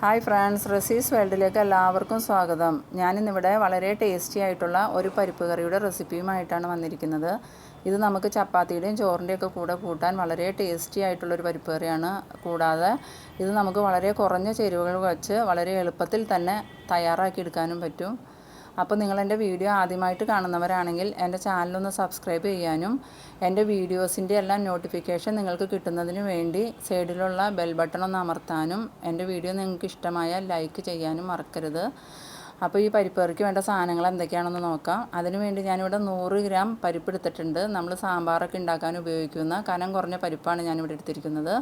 Hi friends റെസീസ് വേൾഡിലേക്ക് എല്ലാവർക്കും സ്വാഗതം. ഞാനിന്നിവിടെ വളരെ ടേസ്റ്റി ആയിട്ടുള്ള ഒരു പരിപ്പ് കറിയുടെ റെസിപ്പിയുമായിട്ടാണ് വന്നിരിക്കുന്നത്. ഇത് നമുക്ക് ചപ്പാത്തിയുടെയും ചോറിന്റെയൊക്കെ കൂടെ കൂട്ടാൻ വളരെ ടേസ്റ്റി ആയിട്ടുള്ളൊരു പരിപ്പ് കറിയാണ്. കൂടാതെ ഇത് നമുക്ക് വളരെ കുറഞ്ഞ ചേരുവകൾ വച്ച് വളരെ എളുപ്പത്തിൽ തന്നെ തയ്യാറാക്കിയെടുക്കാനും പറ്റും. അപ്പോൾ നിങ്ങൾ എന്റെ വീഡിയോ ആദ്യമായിട്ട് കാണുന്നവരാണെങ്കിൽ എന്റെ ചാനലൊന്ന് സബ്സ്ക്രൈബ് ചെയ്യാനും എന്റെ വീഡിയോസിന്റെ എല്ലാം നോട്ടിഫിക്കേഷൻ നിങ്ങൾക്ക് കിട്ടുന്നതിന് വേണ്ടി സൈഡിലുള്ള ബെൽ ബട്ടൺ ഒന്ന് അമർത്താനും എന്റെ വീഡിയോ നിങ്ങൾക്ക് ഇഷ്ടമായ ലൈക്ക് ചെയ്യാനും മറക്കരുത്. അപ്പോൾ ഈ പരിപ്പേറിക്ക് വേണ്ട സാധനങ്ങൾ എന്തൊക്കെയാണെന്ന് നോക്കാം. അതിനുവേണ്ടി ഞാനിവിടെ നൂറ് ഗ്രാം പരിപ്പ് എടുത്തിട്ടുണ്ട്. നമ്മൾ സാമ്പാറൊക്കെ ഉണ്ടാക്കാൻ ഉപയോഗിക്കുന്ന കനം കുറഞ്ഞ പരിപ്പാണ് ഞാനിവിടെ എടുത്തിരിക്കുന്നത്.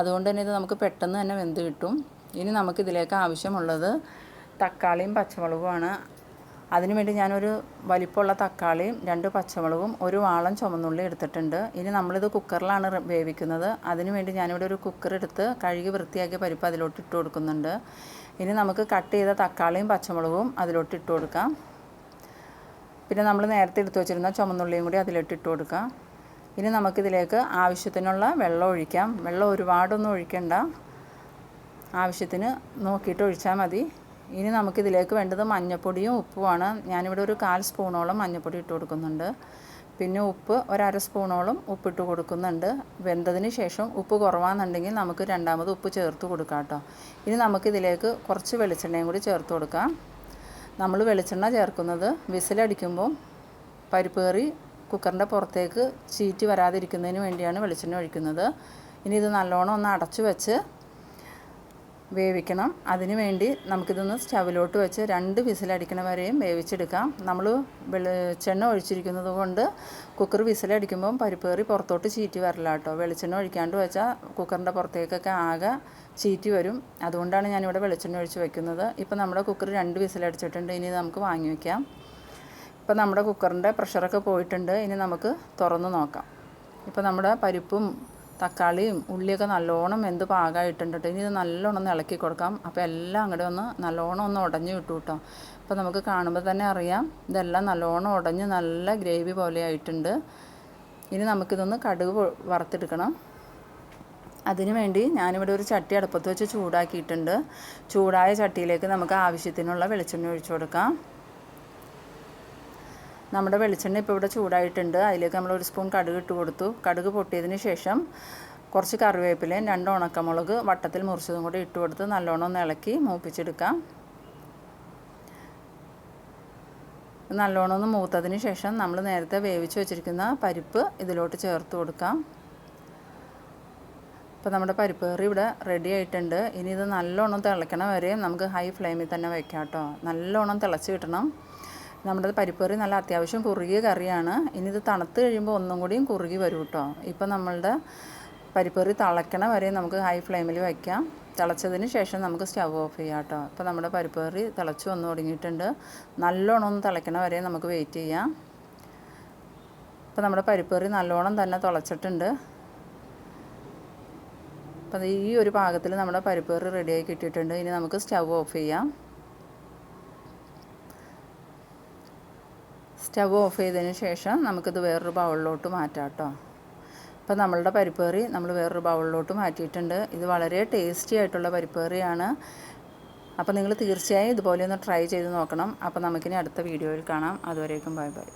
അതുകൊണ്ട് തന്നെ ഇത് നമുക്ക് പെട്ടെന്ന് തന്നെ വെന്ത് കിട്ടും. ഇനി നമുക്കിതിലേക്ക് ആവശ്യമുള്ളത് തക്കാളിയും പച്ചമുളകുമാണ് അതിനുവേണ്ടി ഞാനൊരു വലിപ്പമുള്ള തക്കാളിയും രണ്ട് പച്ചമുളകും ഒരു വാളം ചുമന്നുള്ളി എടുത്തിട്ടുണ്ട്. ഇനി നമ്മളിത് കുക്കറിലാണ് വേവിക്കുന്നത്. അതിനുവേണ്ടി ഞാനിവിടെ ഒരു കുക്കർ എടുത്ത് കഴുകി വൃത്തിയാക്കിയ പരിപ്പ് അതിലോട്ട് ഇട്ട് കൊടുക്കുന്നുണ്ട്. ഇനി നമുക്ക് കട്ട് ചെയ്ത തക്കാളിയും പച്ചമുളകും അതിലോട്ട് ഇട്ട് കൊടുക്കാം. പിന്നെ നമ്മൾ നേരത്തെ എടുത്തു വെച്ചിരുന്ന ചുമന്നുള്ളിയും കൂടി അതിലോട്ട് ഇട്ട് കൊടുക്കാം. ഇനി നമുക്കിതിലേക്ക് ആവശ്യത്തിനുള്ള വെള്ളം ഒഴിക്കാം. വെള്ളം ഒരുപാടൊന്നും ഒഴിക്കണ്ട. ആവശ്യത്തിന് നോക്കിയിട്ട് ഒഴിച്ചാൽ മതി. ഇനി നമുക്കിതിലേക്ക് വേണ്ടത് മഞ്ഞൾപ്പൊടിയും ഉപ്പുമാണ്. ഞാനിവിടെ ഒരു കാൽ സ്പൂണോളം മഞ്ഞൾപ്പൊടി ഇട്ട് കൊടുക്കുന്നുണ്ട്. പിന്നെ ഉപ്പ് ഒരര സ്പൂണോളം ഉപ്പിട്ട് കൊടുക്കുന്നുണ്ട്. വെന്തതിന് ശേഷം ഉപ്പ് കുറവാണെന്നുണ്ടെങ്കിൽ നമുക്ക് രണ്ടാമത് ഉപ്പ് ചേർത്ത് കൊടുക്കാം കേട്ടോ. ഇനി നമുക്കിതിലേക്ക് കുറച്ച് വെളിച്ചെണ്ണയും കൂടി ചേർത്ത് കൊടുക്കാം. നമ്മൾ വെളിച്ചെണ്ണ ചേർക്കുന്നത് വിസിലടിക്കുമ്പോൾ പരിപ്പ് കറി കുക്കറിന്റെ പുറത്തേക്ക് ചീറ്റി വരാതിരിക്കുന്നതിന് വേണ്ടിയാണ് വെളിച്ചെണ്ണ ഒഴിക്കുന്നത്. ഇനി ഇത് നല്ലോണം ഒന്ന് അടച്ചു വെച്ച് വേവിക്കണം. അതിന് വേണ്ടി നമുക്കിതൊന്ന് സ്റ്റവിലോട്ട് വെച്ച് രണ്ട് വിസിലടിക്കണ വരെയും വേവിച്ചെടുക്കാം. നമ്മൾ വെളിച്ചെണ്ണ ഒഴിച്ചിരിക്കുന്നത് കൊണ്ട് കുക്കർ വിസിലടിക്കുമ്പം പരിപ്പ് കയറി പുറത്തോട്ട് ചീറ്റി വരില്ല കേട്ടോ. വെളിച്ചെണ്ണ ഒഴിക്കാണ്ട് വെച്ചാൽ കുക്കറിന്റെ പുറത്തേക്കൊക്കെ ആകെ ചീറ്റി വരും. അതുകൊണ്ടാണ് ഞാനിവിടെ വെളിച്ചെണ്ണ ഒഴിച്ച് വെക്കുന്നത്. ഇപ്പോൾ നമ്മുടെ കുക്കർ രണ്ട് വിസിലടിച്ചിട്ടുണ്ട്. ഇനി നമുക്ക് വാങ്ങി വയ്ക്കാം ഇപ്പോൾ നമ്മുടെ കുക്കറിന്റെ പ്രഷറൊക്കെ പോയിട്ടുണ്ട്. ഇനി നമുക്ക് തുറന്ന് നോക്കാം. ഇപ്പോൾ നമ്മുടെ പരിപ്പും തക്കാളിയും ഉള്ളിയൊക്കെ നല്ലോണം വെന്ത് പാകമായിട്ടുണ്ട് ഇനി ഇത് നല്ലോണം ഒന്ന് ഇളക്കി കൊടുക്കാം. അപ്പോൾ എല്ലാം അങ്ങോട്ട് ഒന്ന് നല്ലോണം ഒന്ന് ഉടഞ്ഞു കിട്ടും കേട്ടോ അപ്പോൾ നമുക്ക് കാണുമ്പോൾ തന്നെ അറിയാം ഇതെല്ലാം നല്ലോണം ഉടഞ്ഞ് നല്ല ഗ്രേവി പോലെ ആയിട്ടുണ്ട്. ഇനി നമുക്കിതൊന്ന് കടുക് വറുത്തെടുക്കണം. അതിനു വേണ്ടി ഞാനിവിടെ ഒരു ചട്ടി അടുപ്പത്ത് വെച്ച് ചൂടാക്കിയിട്ടുണ്ട്. ചൂടായ ചട്ടിയിലേക്ക് നമുക്ക് ആവശ്യത്തിനുള്ള വെളിച്ചെണ്ണ ഒഴിച്ചു കൊടുക്കാം. നമ്മുടെ വെളിച്ചെണ്ണ ഇപ്പോൾ ഇവിടെ ചൂടായിട്ടുണ്ട്. അതിലേക്ക് നമ്മൾ ഒരു സ്പൂൺ കടുക് ഇട്ട് കൊടുത്തു. കടുക് പൊട്ടിയതിന് ശേഷം കുറച്ച് കറിവേപ്പിലയും രണ്ട് ഉണക്കമുളക് വട്ടത്തിൽ മുറിച്ചതും കൂടി ഇട്ട് കൊടുത്ത് നല്ലോണം ഒന്ന് ഇളക്കി മൂപ്പിച്ചെടുക്കാം. നല്ലോണം ഒന്ന് മൂത്തതിന് ശേഷം നമ്മൾ നേരത്തെ വേവിച്ച് വെച്ചിരിക്കുന്ന പരിപ്പ് ഇതിലോട്ട് ചേർത്ത് കൊടുക്കാം. അപ്പോൾ നമ്മുടെ പരിപ്പ് കറി ഇവിടെ റെഡി ആയിട്ടുണ്ട്. ഇനി ഇത് നല്ലോണം തിളയ്ക്കണ വരെ നമുക്ക് ഹൈ ഫ്ലെയിമിൽ തന്നെ വയ്ക്കാം കേട്ടോ നല്ലോണം തിളച്ച് കിട്ടണം. നമ്മുടെ പരിപ്പറി നല്ല അത്യാവശ്യം കുറുകിയ കറിയാണ്. ഇനി ഇത് തണുത്ത് കഴിയുമ്പോൾ ഒന്നും കൂടിയും കുറുകി വരും കേട്ടോ ഇപ്പം നമ്മളുടെ പരിപ്പറി തിളയ്ക്കണ വരെ നമുക്ക് ഹൈ ഫ്ലെയിമിൽ വയ്ക്കാം തിളച്ചതിന് ശേഷം നമുക്ക് സ്റ്റവ് ഓഫ് ചെയ്യാം കേട്ടോ ഇപ്പോൾ നമ്മുടെ പരിപ്പറി തിളച്ച് വന്ന് തുടങ്ങിയിട്ടുണ്ട്. നല്ലോണം ഒന്ന് തിളയ്ക്കണ വരെ നമുക്ക് വെയിറ്റ് ചെയ്യാം. ഇപ്പോൾ നമ്മുടെ പരിപ്പറി നല്ലോണം തന്നെ തിളച്ചിട്ടുണ്ട്. അപ്പോൾ ഈ ഒരു പാകത്തിൽ നമ്മുടെ പരിപ്പറി റെഡിയായി കിട്ടിയിട്ടുണ്ട്. ഇനി നമുക്ക് സ്റ്റവ് ഓഫ് ചെയ്യാം. സ്റ്റവ് ഓഫ് ചെയ്തതിന് ശേഷം നമുക്കിത് വേറൊരു ബൗളിലോട്ട് മാറ്റാം കേട്ടോ. അപ്പോൾ നമ്മളുടെ പരിപ്പ് കറി നമ്മൾ വേറൊരു ബൗളിലോട്ട് മാറ്റിയിട്ടുണ്ട്. ഇത് വളരെ ടേസ്റ്റി ആയിട്ടുള്ള പരിപ്പ് കറിയാണ് അപ്പോൾ നിങ്ങൾ തീർച്ചയായും ഇതുപോലെ ഒന്ന് ട്രൈ ചെയ്ത് നോക്കണം. അപ്പോൾ നമുക്കിനി അടുത്ത വീഡിയോയിൽ കാണാം. അതുവരേക്കും ബൈ ബൈ.